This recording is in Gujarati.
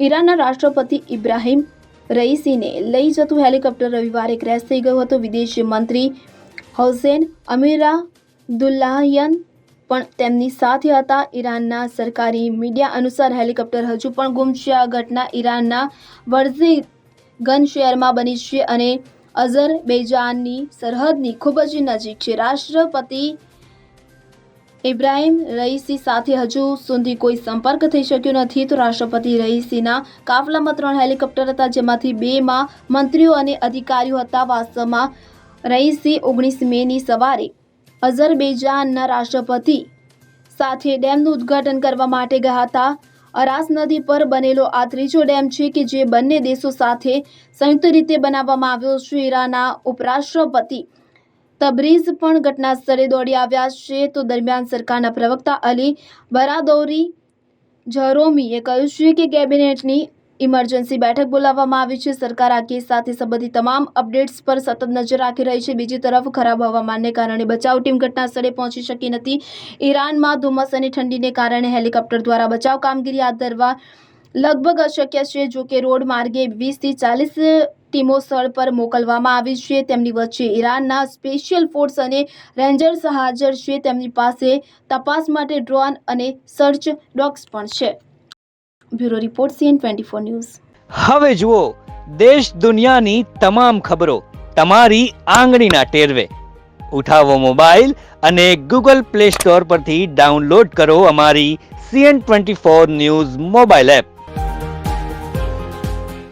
ઈરાનના રાષ્ટ્રપતિ ઇબ્રાહિમ રઈસીને લઈ જતું હેલિકોપ્ટર રવિવારે ક્રેશ થઈ ગયું હતું. વિદેશ મંત્રી હૌસેન અમીરા દુલ્લાહયન પણ તેમની સાથે હતા. ઈરાનના સરકારી મીડિયા અનુસાર હેલિકોપ્ટર હજુ પણ ગુમ છે આ ઘટના ઈરાનના વર્ઝી ગન શહેરમાં બની છે અને અઝરબૈજાનની સરહદની ખૂબ જ નજીક છે. રાષ્ટ્રપતિ ઇબ્રાહિમ રઈસી સાથે હજુ સુધી કોઈ સંપર્ક થઈ શક્યો નથી. તો રાષ્ટ્રપતિ રઈસીના કાફલામાં ત્રણ હેલિકોપ્ટર હતા, જેમાંથી બેમાં મંત્રીઓ અને અધિકારીઓ હતા. વાસ્તવમાં રઈસી ઓગણીસ મેની સવારે અઝરબૈજાનના રાષ્ટ્રપતિ સાથે ડેમનું ઉદ્ઘાટન કરવા માટે ગયા હતા. અરાસ નદી પર બનેલો આ ત્રીજો ડેમ છે કે જે બંને દેશો સાથે સંયુક્ત રીતે બનાવવામાં આવ્યો છે. ઈરાના ઉપરાષ્ટ્રપતિ તબરીઝ પણ ઘટનાસ્થળે દોડી આવ્યા છે. તો દરમિયાન સરકારના પ્રવક્તા અલી બરાદૌરી ઝરોમીએ કહ્યું છે કે કેબિનેટની ઇમરજન્સી બેઠક બોલાવવામાં આવી છે. સરકાર આ કેસ સાથે સંબંધિત તમામ અપડેટ્સ પર સતત નજર રાખી રહી છે. બીજી તરફ ખરાબ હવામાનને કારણે બચાવ ટીમ ઘટનાસ્થળે પહોંચી શકી નથી. ઈરાનમાં ધુમ્મસ અને ઠંડીને કારણે હેલિકોપ્ટર દ્વારા બચાવ કામગીરી હાથ ધરવા લગભગ અશક્ય છે. જો કે રોડ માર્ગે વીસથી ચાલીસ ટીમો સ્થળ પર મોકલવામાં આવી છે. તેમની વચ્ચે ઈરાનના સ્પેશિયલ ફોર્સ અને રેન્જર્સ હાજર છે. તેમની પાસે તપાસ માટે ડ્રોન અને સર્ચ ડોગ્સ પણ છે. Bureau report, CN twenty four news. હવે જુઓ, દેશ દુનિયાની તમામ ખબરો તમારી આંગળીના ટેરવે. ઉઠાવો મોબાઈલ અને ગૂગલ પ્લે સ્ટોર પરથી ડાઉનલોડ કરો અમારી CN twenty four news mobile app.